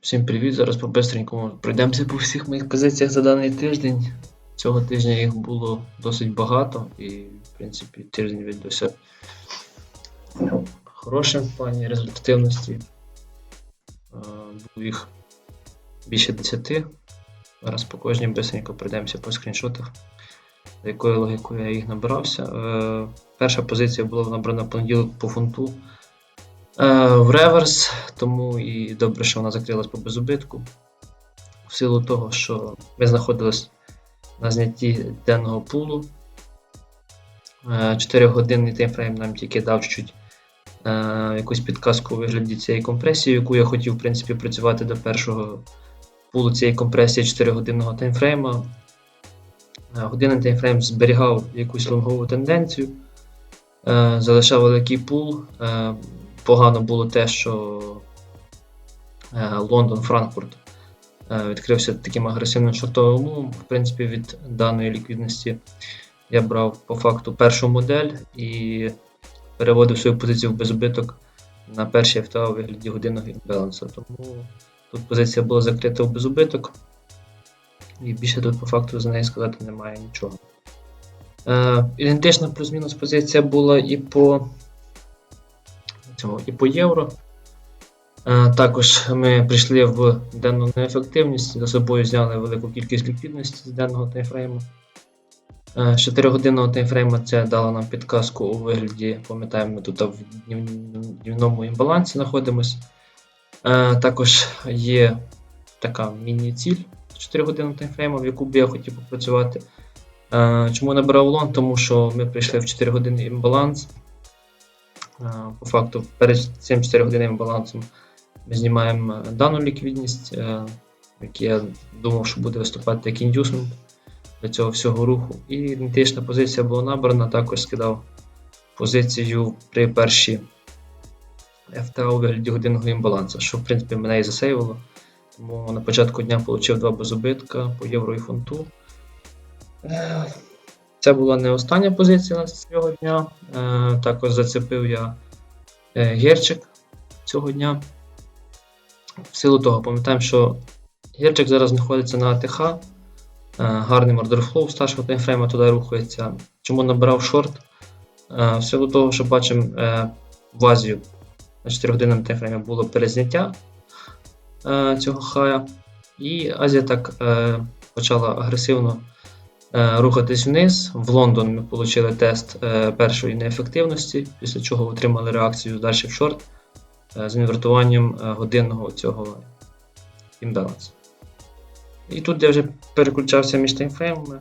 Всім привіт! Зараз по-бистренькому пройдемося по всіх моїх позиціях за даний тиждень. Цього тижня їх було досить багато і, в принципі, тиждень відбувся хорошим в плані результативності. Було їх більше 10. Зараз по кожній бистренько пройдемося по скріншотах, за якою логікою я їх набирався. Е, Перша позиція була набрана понеділок по фунту в реверс, тому і добре, що вона закрилась по безубитку. В силу того, що ми знаходились на знятті денного пулу. 4 годинний таймфрейм нам тільки дав чуть е, якусь підказку у вигляді цієї компресії, яку я хотів в принципі, працювати до першого пулу цієї компресії 4 годинного таймфрейма. Е, Годинний таймфрейм зберігав якусь лонгову тенденцію, е, залишав великий пул. Погано було те, що е, Лондон, Франкфурт е, відкрився таким агресивним шортовим. В принципі, від даної ліквідності я брав по факту першу модель і переводив свою позицію в безубиток на перший ФТА у вигляді годинного імбалансу. Тому тут позиція була закрита в безубиток, і більше тут по факту за неї сказати немає нічого. Е, ідентична плюс-мінус позиція була і по цього, і по євро. Е, Також ми прийшли в денну неефективність, за собою зняли велику кількість ліквідності з денного таймфрейму. Е, 4-годинного таймфрейму це дало нам підказку у вигляді, пам'ятаємо, ми тут в днів- днівному імбалансі знаходимося. Е, Також є така міні-ціль 4 годинного таймфрейму, в яку б я хотів попрацювати. Е, Чому набирав лон? Тому що ми прийшли в 4 години імбаланс. Е, По факту, перед цим 4 годинним балансом ми знімаємо е, дану ліквідність, е, як я думав, що буде виступати як індюсмент для цього всього руху. І ідентична позиція була набрана, також скидав позицію при першій ФТА у вигляді годинного імбалансу, що в принципі мене і засейвило. Тому на початку дня отримав два безубитка по євро і фунту. Це була не остання позиція цього дня. Е, також зацепив я е, герчик цього дня. В силу того, пам'ятаємо, що герчик зараз знаходиться на АТХ. Е, гарний мордерфлоу старшого таймфрейма туди рухається. Чому набирав шорт? В силу того, що бачимо в Азію на 4 годинному таймфреймі було перезняття цього хая. І Азія так почала агресивно рухатись вниз. В Лондон ми отримали тест е, першої неефективності, після чого отримали реакцію далі в шорт е, з інвертуванням е, годинного цього імбалансу. І тут я вже переключався між таймфреймами.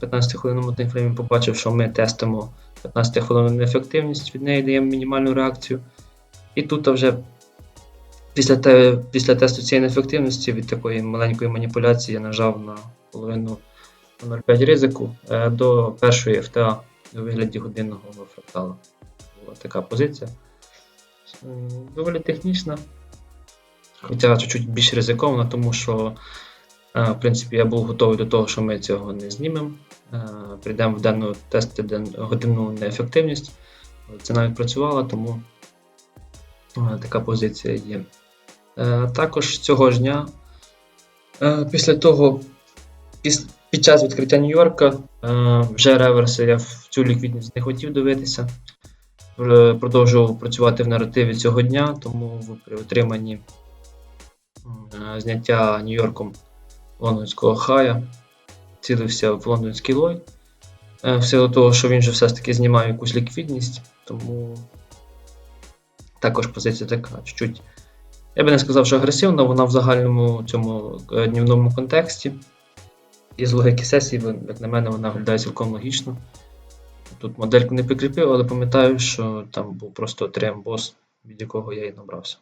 В 15-хвилинному таймфреймі побачив, що ми тестимо 15-хвилинну неефективність, від неї даємо мінімальну реакцію. І тут вже після, те, після тесту цієї неефективності від такої маленької маніпуляції я нажав на половину 0,5 ризику е, до першої FTA у вигляді годинного фракталу. Була така позиція. Доволі технічна, хоча чуть-чуть більш ризикована, тому що е, в принципі, я був готовий до того, що ми цього не знімемо. Е, Прийдемо в денну тести годинну неефективність. Це навіть працювало, тому така позиція є. Також цього ж дня, після того, піс- під час відкриття Нью-Йорка, е, вже реверси я в цю ліквідність не хотів дивитися. Продовжував працювати в наративі цього дня, тому при отриманні е, зняття Нью-Йорком лондонського хая цілився в лондонський лой. Е, В силу того, що він же все ж таки знімає якусь ліквідність, тому також позиція така чуть-чуть. Я би не сказав, що агресивна, вона в загальному цьому днівному контексті. І з логіки сесії, як на мене, вона виглядає цілком логічно. Тут модельку не прикріпив, але пам'ятаю, що там був просто 3 бос, від якого я і набрався.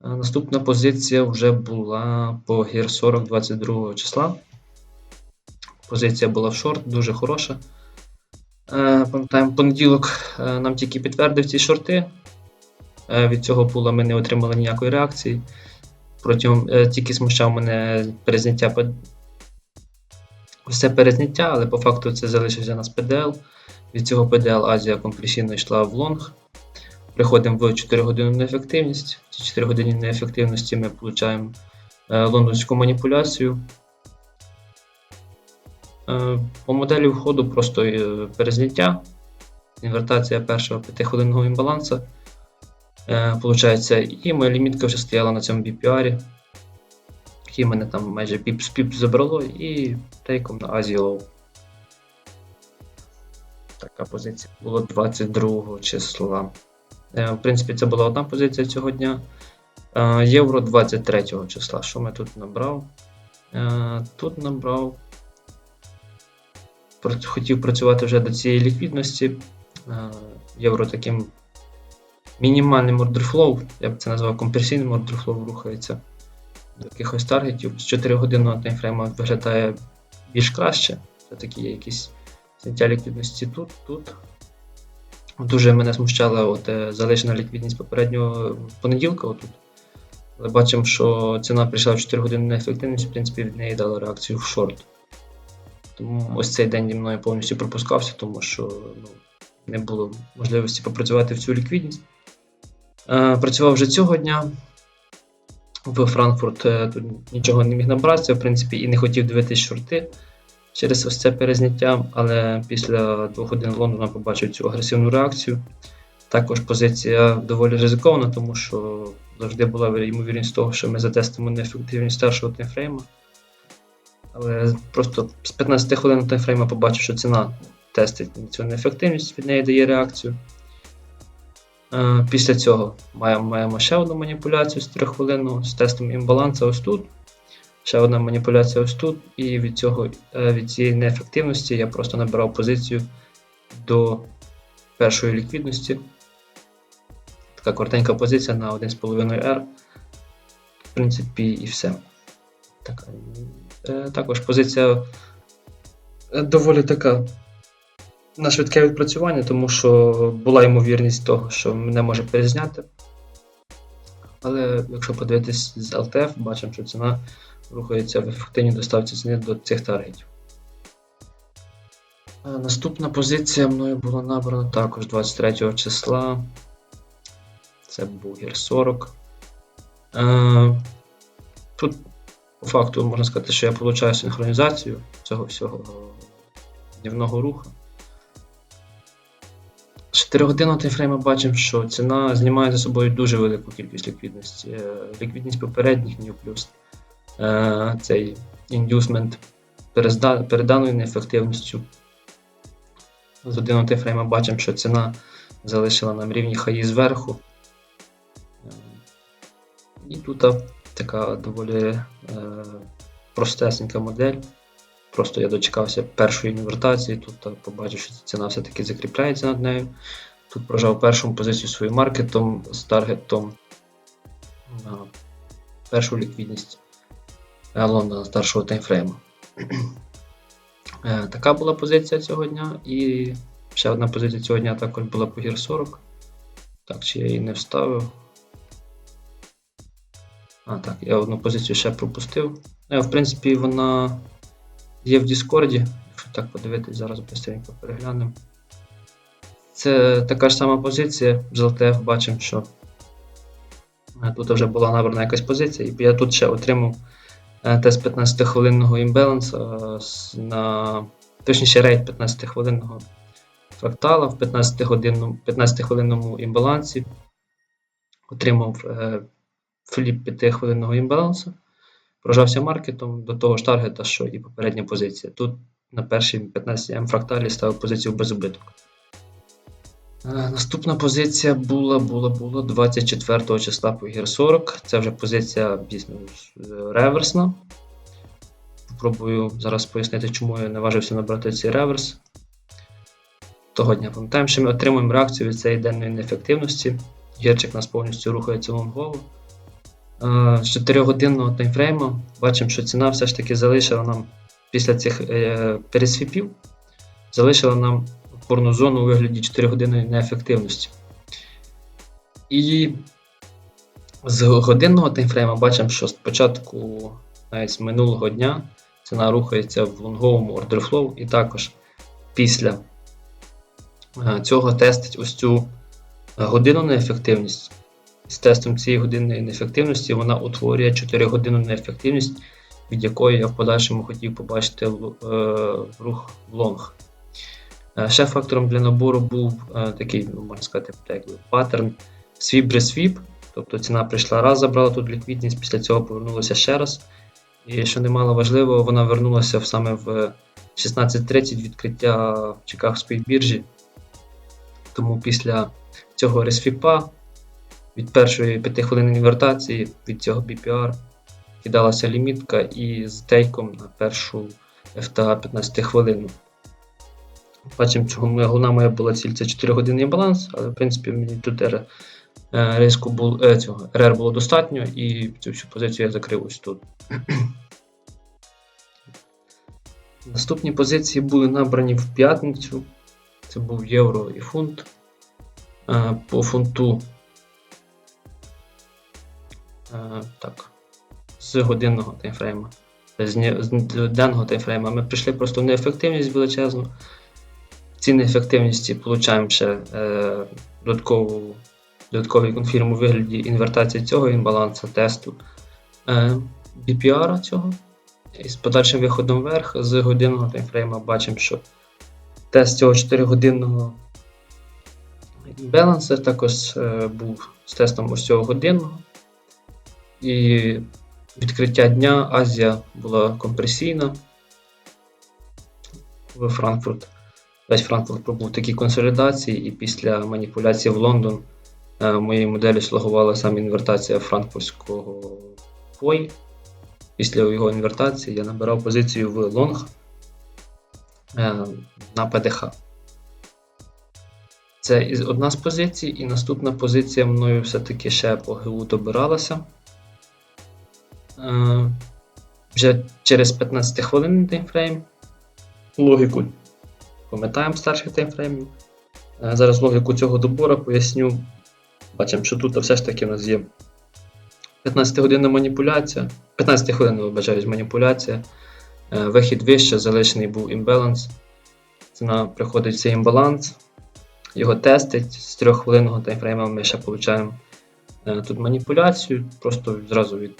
А Наступна позиція вже була по гір 40 22 числа. Позиція була в шорт, дуже хороша. Е, Пам'ятаємо, понеділок е, нам тільки підтвердив ці шорти. Е, Від цього пула ми не отримали ніякої реакції. Протягом е, тільки смущав мене перезняття все перезняття, але по факту це залишився нас PDL. Від цього PDL Азія компресійно йшла в лонг. приходимо в 4 години неефективність. В ці 4 години неефективності ми отримуємо е, лондонську маніпуляцію. Е, По моделі входу просто перезняття, інвертація першого 5-хвилинного імбаланса. Е, і моя лімітка вже стояла на цьому BPR, який мене там майже піп з піп забрало, і тейком на Low. Така позиція була 22 числа. Е, В принципі, це була одна позиція цього дня. Е, Євро 23 числа. Що ми тут набрав? Е, Тут набрав. Хотів працювати вже до цієї ліквідності. Євро таким мінімальним ордерфлоу, я б це назвав комперсійним ордерфлоу рухається до якихось таргетів. З 4 годинного таймфрейма виглядає більш краще. Все-таки є якісь зняття ліквідності тут, тут. Дуже мене смущала от, е, залишена ліквідність попереднього понеділка. Отут. Але бачимо, що ціна прийшла в 4 години на ефективність, в принципі, від неї дала реакцію в шорт. Тому ось цей день зі мною повністю пропускався, тому що ну, не було можливості попрацювати в цю ліквідність. Е, працював вже цього дня. В Франкфурт е, тут нічого не міг набратися, в принципі, і не хотів дивитись шорти через ось це перезняття, але після двох годин Лондона побачив цю агресивну реакцію. Також позиція доволі ризикована, тому що завжди була ймовірність того, що ми затестимо неефективність старшого таймфрейма. Але просто з 15 хвилин таймфрейма побачив, що ціна тестить цю неефективність, від неї дає реакцію. Е, Після цього маємо, ще одну маніпуляцію з 3 хвилинного з тестом імбалансу ось тут. Ще одна маніпуляція ось тут, і від цього, е, від цієї неефективності я просто набирав позицію до першої ліквідності. Така коротенька позиція на 1,5 R. В принципі, і все. Так, е, також позиція доволі така на швидке відпрацювання, тому що була ймовірність того, що мене може перезняти. Але якщо подивитись з LTF, бачимо, що ціна рухається в ефективній доставці ціни до цих таргетів. Наступна позиція мною була набрана також 23 числа. Це був гір 40. Е, Тут, по факту, можна сказати, що я получаю синхронізацію цього всього днівного руху. 4 таймфрейма бачимо, що ціна знімає за собою дуже велику кількість ліквідності. Е, Ліквідність попередніх днів плюс е, цей індюсмент переданою неефективністю. З годинного таймфрейма бачимо, що ціна залишила нам рівні хаї зверху. Е, І тут така доволі простесенька модель. Просто я дочекався першої інвертації, тут е, побачив, що ціна все-таки закріпляється над нею. Тут прожав першу позицію своїм маркетом з таргетом на першу ліквідність Лондона старшого таймфрейму. Е, Така була позиція цього дня. І ще одна позиція цього дня також була по гір 40. Так, чи я її не вставив. А, так, я одну позицію ще пропустив. Е, В принципі, вона є в Діскорді. Так подивитись, зараз быстренько переглянемо. Це така ж сама позиція. З LTF бачимо, що тут вже була набрана якась позиція, і я тут ще отримав е, тест 15-хвилинного імбаланса е, на точніше рейд 15-хвилинного фрактала в 15-годинному 15-хвилинному імбалансі. Отримав е, фліп 5-хвилинного імбалансу. Прожався маркетом до того ж таргета, що і попередня позиція. Тут на першій 15 м фракталі ставив позицію без убиток. Е, Наступна позиція була, була, була 24 числа по гір 40. Це вже позиція дійсно е, реверсна. Попробую зараз пояснити, чому я наважився набрати цей реверс. Того дня пам'ятаємо, що ми отримуємо реакцію від цієї денної неефективності. Гірчик нас повністю рухається лонгово. Е, З 4-годинного таймфрейму бачимо, що ціна все ж таки залишила нам після цих е, пересвіпів, залишила нам опорну зону у вигляді 4 години неефективності. І з годинного таймфрейма бачимо, що спочатку навіть з минулого дня ціна рухається в лонговому ордерфлоу, і також після е, цього тестить ось цю годинну неефективність. З тестом цієї годинної неефективності вона утворює 4 годинну неефективність, від якої я в подальшому хотів побачити е, рух в лонг. Ще фактором для набору був е, такий, ну, можна сказати, паттерн свіп-ресвіп. Тобто ціна прийшла раз, забрала тут ліквідність, після цього повернулася ще раз. І що немало важливо, вона вернулася саме в 16.30 відкриття в Чикагської біржі. Тому після цього ресвіпа від першої 5 хвилин інвертації від цього BPR кидалася лімітка і з тейком на першу FTA 15 хвилину. Бачимо, чого моя головна моя була ціль це 4 годинний баланс, але в принципі мені тут R, е, риску бул, е, цього, RR було достатньо і цю всю позицію я закрив ось тут. Наступні позиції були набрані в п'ятницю. Це був євро і фунт. Е, По фунту. Е, Так. З годинного таймфрейма. З денного таймфрейма. Ми прийшли просто в неефективність величезну. В цій неефективності получаємо ще е, додаткову, додатковий конфірм у вигляді інвертації цього імбалансу тесту е, BPR цього. І з подальшим виходом вверх з годинного таймфрейма бачимо, що тест цього 4-годинного імбалансу також е, був з тестом ось цього годинного. І відкриття дня Азія була компресійна в Франкфурт. Весь Франкфурт пробув такі консолідації, і після маніпуляції в Лондон е, моїй моделі слугувала саме інвертація франкфуртського POI. Після його інвертації я набирав позицію в лонг е, на ПДХ. Це одна з позицій, і наступна позиція мною все-таки ще по ГУ добиралася. Вже через 15 хвилин таймфрейм. Логіку пам'ятаємо старших таймфреймів. Зараз логіку цього добору поясню. Бачимо, що тут все ж таки у нас є 15-годинна маніпуляція. 15 хвилин, вибачаюсь, маніпуляція. Вихід вище, залишений був імбаланс. Ціна приходить в цей імбаланс, його тестить. З 3 хвилинного таймфрейма ми ще отримуємо тут маніпуляцію. Просто зразу від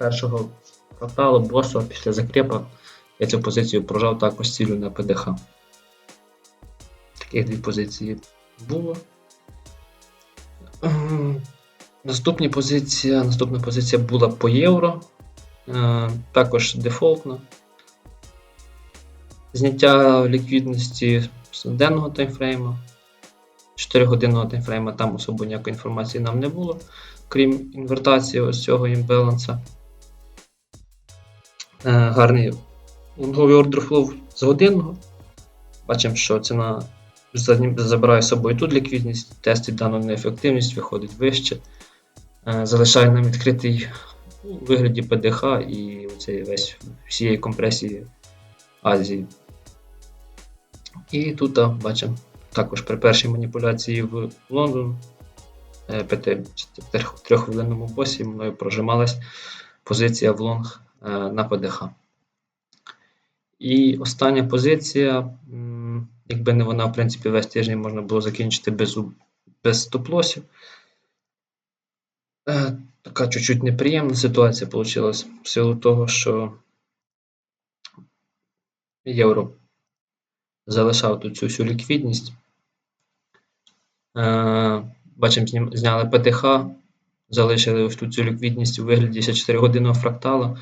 першого кварталу босу після закрепа я цю позицію прожав також цілю на ПДХ. Таких дві позиції було. Ем, Наступні позиція, наступна позиція була по євро. Е, також дефолтна. Зняття ліквідності з денного таймфрейма. 4-годинного таймфрейма там особо ніякої інформації нам не було, крім інвертації ось цього імбаланса. Е, гарний лонговий ордер флоу з годинного. Бачимо, що ціна забирає з собою тут ліквідність, тестить дану неефективність, виходить вище. Е, Залишає нам відкритий у вигляді ПДХ і оцей весь всієї компресії Азії. І тут бачимо також при першій маніпуляції в Лондон е, п'яти- чи босі мною прожималась позиція в лонг на ПДХ. І остання позиція, якби не вона, в принципі, весь тиждень можна було закінчити без, без стоп-лосів. Е, Така чуть-чуть неприємна ситуація вийшла в силу того, що євро залишав тут цю всю ліквідність. Е, Бачимо, зняли ПТХ, залишили ось тут цю ліквідність у вигляді 4 годинного фрактала.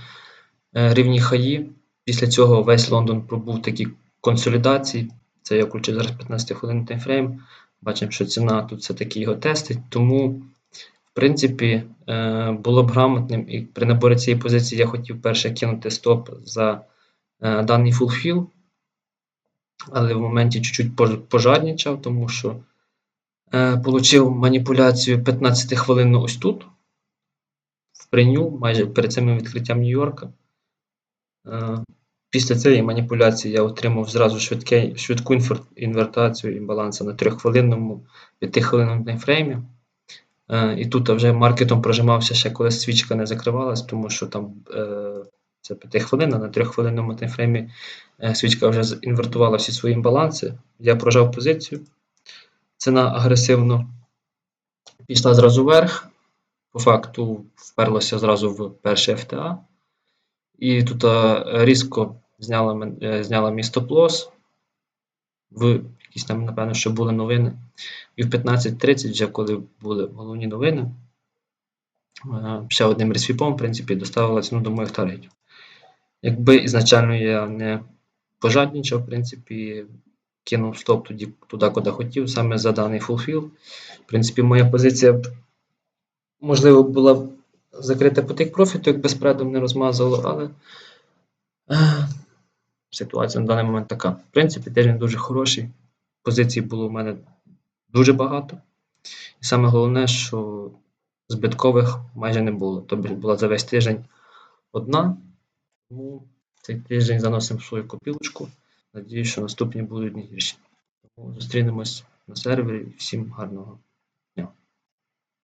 Е, Рівні хаї. Після цього весь Лондон пробув такі консолідації. Це я включив зараз 15 хвилин таймфрейм. Бачимо, що ціна тут все-таки його тестить. Тому, в принципі, е, було б грамотним. І при наборі цієї позиції я хотів перше кинути стоп за е, даний фулфіл. Але в моменті чуть-чуть пож- пожаднічав, тому що получив маніпуляцію 15 хвилинну ось тут. В преню, майже перед самим відкриттям Нью-Йорка. Е, Після цієї маніпуляції я отримав зразу швидке, швидку інвертацію імбалансу на 3-хвилинному, 5-хвилинному таймфреймі. Е, І тут вже маркетом прожимався ще коли свічка не закривалась, тому що там е, це 5 хвилина, на 3-хвилинному таймфреймі свічка вже інвертувала всі свої імбаланси. Я прожав позицію. Ціна агресивно Пішла зразу вверх. По факту вперлася зразу в перше FTA. І тут е, різко зняла, е, зняла мій стоп-лосс. В якісь там, напевно, що були новини. І в 15.30, вже коли були головні новини, ще одним ресвіпом, в принципі, доставила ціну до моїх таргетів. Якби ізначально я не пожаднічав, в принципі, кинув стоп тоді, туди, куди хотів, саме за даний фулфіл. В принципі, моя позиція можливо, була б закрита по тих профіту, якби спредом не розмазало, але е, ситуація на даний момент така. В принципі, тиждень дуже хороший. Позицій було у мене дуже багато. І саме головне, що збиткових майже не було. Тобто була за весь тиждень одна. Тому цей тиждень заносимо свою копілочку. Надіюсь, що наступні будуть не гірші. Тому зустрінемось на сервері. Всім гарного